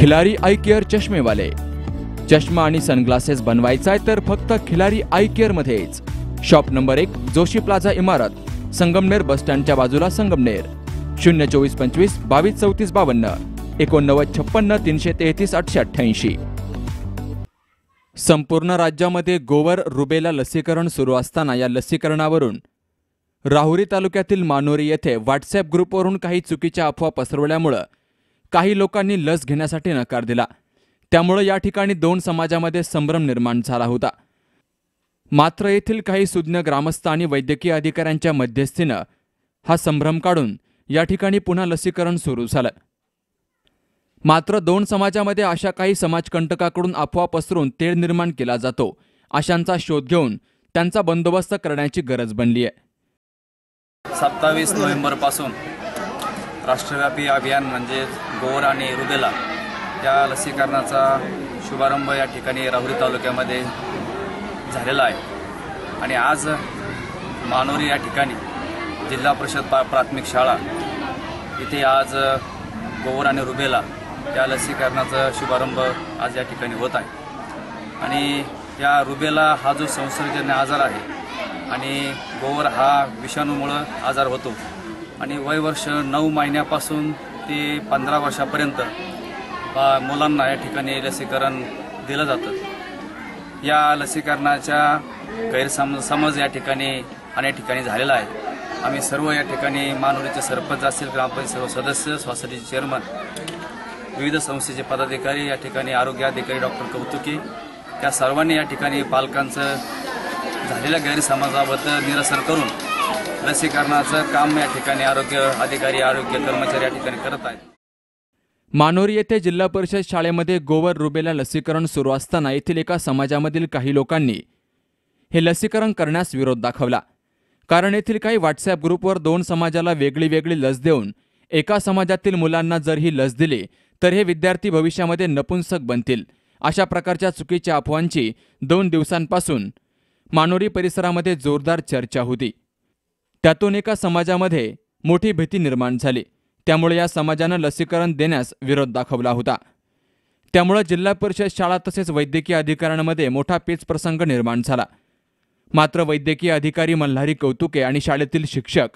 Khillari eye care चष्मेवाले. चष्मा आणि sunglasses बनवायचा आहे तर फक्त खिलारी आय केअर मध्येच. शॉप नंबर एक जोशी प्लाझा इमारत संगमनेर बस स्टँडच्या बाजूला संगमनेर. शून्य चोवीस पंचवीस बावीस चौतीस बावन्न एकोणनव्वद छप्पन्न तीनशे तेहतीस आठशे अठ्ठ्याऐंशी. संपूर्ण राज्यामध्ये गोवर रुबेला लसीकरण सुरू असताना या लसीकरणावरून राहुरी तालुक्यातील मानोरी येथे व्हॉट्सॲप ग्रुपवरून काही चुकीच्या अफवा पसरवल्यामुळं काही लोकांनी लस घेण्यासाठी नकार दिला. त्यामुळं या ठिकाणी दोन समाजामध्ये संभ्रम निर्माण झाला होता. मात्र येथील काही सुज्ञ ग्रामस्थ आणि वैद्यकीय अधिकाऱ्यांच्या मध्यस्थीनं हा संभ्रम काढून या ठिकाणी पुन्हा लसीकरण सुरू झालं. मात्र दोन समाजामध्ये अशा काही समाजकंटकाकडून अफवा पसरून तेढ निर्माण केला जातो अशांचा शोध घेऊन त्यांचा बंदोबस्त करण्याची गरज बनली आहे सत्तावीस नोव्हेंबरपासून राष्ट्रव्यापी अभियान म्हणजेच गोवर आणि रुबेला या लसीकरणाचा शुभारंभ या ठिकाणी राहुरी तालुक्यामध्ये झालेला आहे. आणि आज मानोरी या ठिकाणी जिल्हा परिषद पा प्राथमिक शाळा इथे आज गोवर आणि रुबेला या लसीकरणाचा शुभारंभ आज या ठिकाणी होत आहे. आणि या रुबेला हा जो संसर्गजन्य आजार आहे आणि गोवर हा विषाणूमुळं आजार होतो आणि वयवर्ष नऊ महिन्यापासून ते पंधरा वर्षापर्यंत मुलांना या ठिकाणी लसीकरण दिलं जातं. या लसीकरणाच्या गैरसमज समज या ठिकाणी अनेक ठिकाणी झालेला आहे. आम्ही सर्व या ठिकाणी मानवरीचे सरपंच असतील ग्रामपंचायत सर्व सदस्य सोसायटीचे चेअरमन विविध संस्थेचे पदाधिकारी या ठिकाणी आरोग्य अधिकारी डॉक्टर कौतुकी त्या सर्वांनी या ठिकाणी पालकांचं झालेल्या गैरसमाजाबद्दल निरसन करून लसीकरणाचं काम या ठिकाणी आरोग्य अधिकारी आरोग्य कर्मचारी या ठिकाणी करत आहेत. मानोरी येथे जिल्हा परिषद शाळेमध्ये गोवर रुबेला लसीकरण सुरू असताना येथील एका समाजामधील काही लोकांनी हे लसीकरण करण्यास विरोध दाखवला. कारण येथील काही व्हॉट्सॲप ग्रुपवर दोन समाजाला वेगळी वेगळी लस देऊन एका समाजातील मुलांना जर ही लस दिली तर हे विद्यार्थी भविष्यामध्ये नपुंसक बनतील. अशा प्रकारच्या चुकीच्या अफवांची दोन दिवसांपासून मानोरी परिसरामध्ये जोरदार चर्चा होती. त्यातून एका समाजामध्ये मोठी भीती निर्माण झाली. त्यामुळे या समाजानं लसीकरण देण्यास विरोध दाखवला होता. त्यामुळे जिल्हा परिषद शाळा तसेच वैद्यकीय अधिकाऱ्यांमध्ये मोठा पेच प्रसंग निर्माण झाला. मात्र वैद्यकीय अधिकारी मल्हारी कौतुके आणि शाळेतील शिक्षक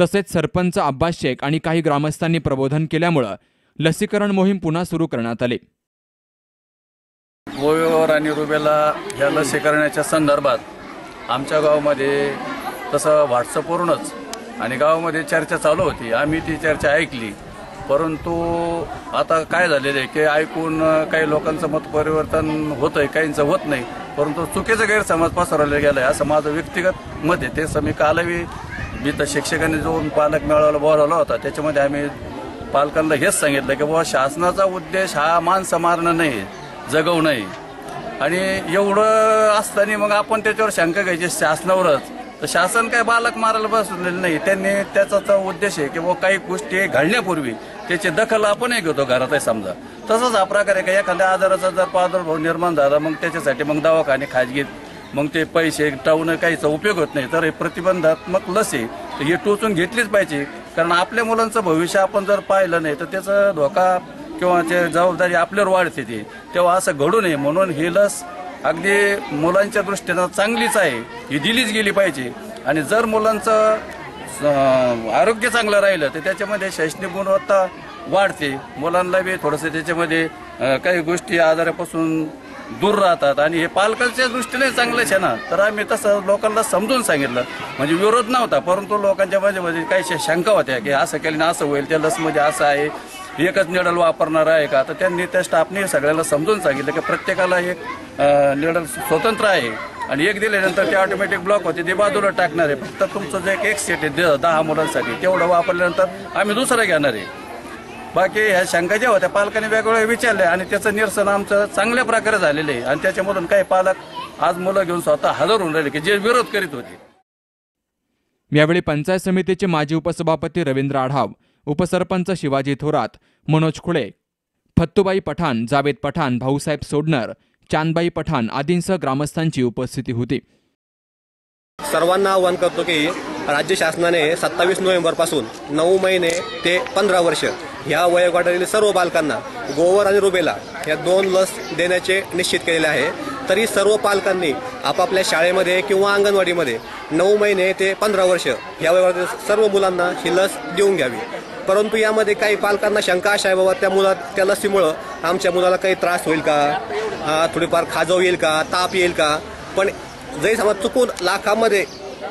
तसेच सरपंच अब्बास शेख आणि काही ग्रामस्थांनी प्रबोधन केल्यामुळं लसीकरण मोहीम पुन्हा सुरू करण्यात आली. गोव्यावर आणि रुबेला या लसीकरणाच्या संदर्भात आमच्या गावामध्ये तसं व्हॉट्सअपवरूनच आणि गावामध्ये चर्चा चालू होती. आम्ही ती चर्चा ऐकली. परंतु आता काय झालेलं आहे की ऐकून काही लोकांचं मत परिवर्तन होतं आहे काहींचं होत नाही. परंतु चुकीचं गैरसमज पसरवलं गेलं आहे असं माझं व्यक्तिगत मत आहे. ते समी कालवी मी तर शिक्षकांनी जो पालक मेळाव्याला बोलावला होता. त्याच्यामध्ये आम्ही पालकांना हेच सांगितलं की बाबा शासनाचा उद्देश हा मान मारणं नाही जगवणं नाही. आणि एवढं असताना मग आपण त्याच्यावर शंका घ्यायची शासनावरच. तर शासन काय बालक मारायला बसलेलं नाही. त्यांनी त्याचा तो उद्देश आहे की बुवा काही गोष्टी घडण्यापूर्वी त्याची दखल आपणही घेतो घरात आहे समजा. तसंच हा प्रकार आहे का एखाद्या आजाराचा जर प्रादुर्भाव निर्माण झाला मग त्याच्यासाठी मग दवाखाने खाजगीत मग ते पैसे टावणं काहीचा उपयोग होत नाही. तर हे प्रतिबंधात्मक लस आहे. तर हे टोचून घेतलीच पाहिजे. कारण आपल्या मुलांचं भविष्य आपण जर पाहिलं नाही तर त्याचा धोका किंवा ते जबाबदारी आपल्यावर वाढते ती. तेव्हा असं घडू नये म्हणून ही लस अगदी मुलांच्या दृष्टीनं चांगलीच आहे. ही दिलीच गेली पाहिजे. आणि जर मुलांचं आरोग्य चांगलं राहिलं तर त्याच्यामध्ये शैक्षणिक गुणवत्ता वाढते. मुलांना बी थोडंसं त्याच्यामध्ये काही गोष्टी आजारापासून दूर राहतात. आणि हे पालकांच्या दृष्टीने चांगलंच आहे ना. तर आम्ही तसं लोकांना समजून सांगितलं. म्हणजे विरोध नव्हता परंतु लोकांच्या मध्ये काही शंका होत्या की असं केल्याने असं होईल. त्या लसमध्ये असं आहे. एकच निडल वापरणार आहे का? तर त्यांनी त्या स्टाफने सगळ्याला समजून सांगितलं की प्रत्येकाला एक निडल स्वतंत्र आहे. आणि एक दिल्यानंतर ते ऑटोमॅटिक ब्लॉक होते. ते बाजूला टाकणार आहे. फक्त तुमचं जे एक सेट आहे दहा मुलांसाठी तेवढं वापरल्यानंतर आम्ही दुसरं घेणार आहे. बाकी ह्या शंका ज्या होत्या पालकांनी वेगवेगळ्या विचारल्या आणि त्याचं निरसन आमचं चांगल्या प्रकारे झालेलं आहे. आणि त्याच्यामधून काही पालक आज मुलं घेऊन स्वतः हजर होऊन राहिले की जे विरोध करीत होते. यावेळी पंचायत समितीचे माजी उपसभापती रवींद्र आढाव उपसरपंच शिवाजी थोरात मनोज खुळे फत्तुबाई पठाण जावेद पठाण भाऊसाहेब सोडणर चांदबाई पठाण आदींसह ग्रामस्थांची उपस्थिती होती. सर्वांना आवाहन करतो की राज्य शासनाने सत्तावीस नोव्हेंबरपासून नऊ महिने ते पंधरा वर्ष ह्या वयोगटातील सर्व बालकांना गोवर आणि रुबेला या दोन लस देण्याचे निश्चित केलेले आहे. तरी सर्व पालकांनी आपापल्या शाळेमध्ये किंवा अंगणवाडीमध्ये नऊ महिने ते पंधरा वर्ष या वयोगटातील सर्व मुलांना ही लस देऊन घ्यावी. परंतु यामध्ये काही पालकांना शंका अशा आहे बाबा त्या मुला त्या लसीमुळं आमच्या मुलाला काही त्रास होईल का? थोडीफार खाजव येईल का? ताप येईल का? पण जरी समजा चुकून लाखामध्ये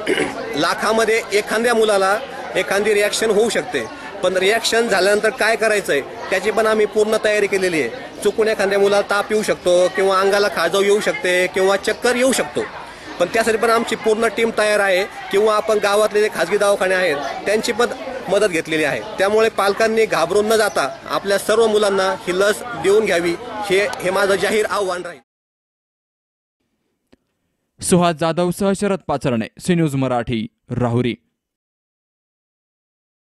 लाखामध्ये एखाद्या मुलाला एखादी रिॲक्शन होऊ शकते. पण रिॲक्शन झाल्यानंतर काय करायचं आहे त्याची पण आम्ही पूर्ण तयारी केलेली आहे. चुकून एखाद्या मुलाला ताप येऊ शकतो किंवा अंगाला खाजव येऊ शकते किंवा चक्कर येऊ शकतो. पण त्यासाठी पण आमची पूर्ण टीम तयार आहे. किंवा आपण गावातले जे खाजगी दवाखाने आहेत त्यांची पण मदत घेतलेली आहे. त्यामुळे पालकांनी घाबरून न जाता आपल्या सर्व मुलांना ही लस देऊन घ्यावी. हे हे माझं जाहीर आव्हान राहील. सुहास जाधव सह शरद पाचरणे सी न्यूज मराठी राहुरी.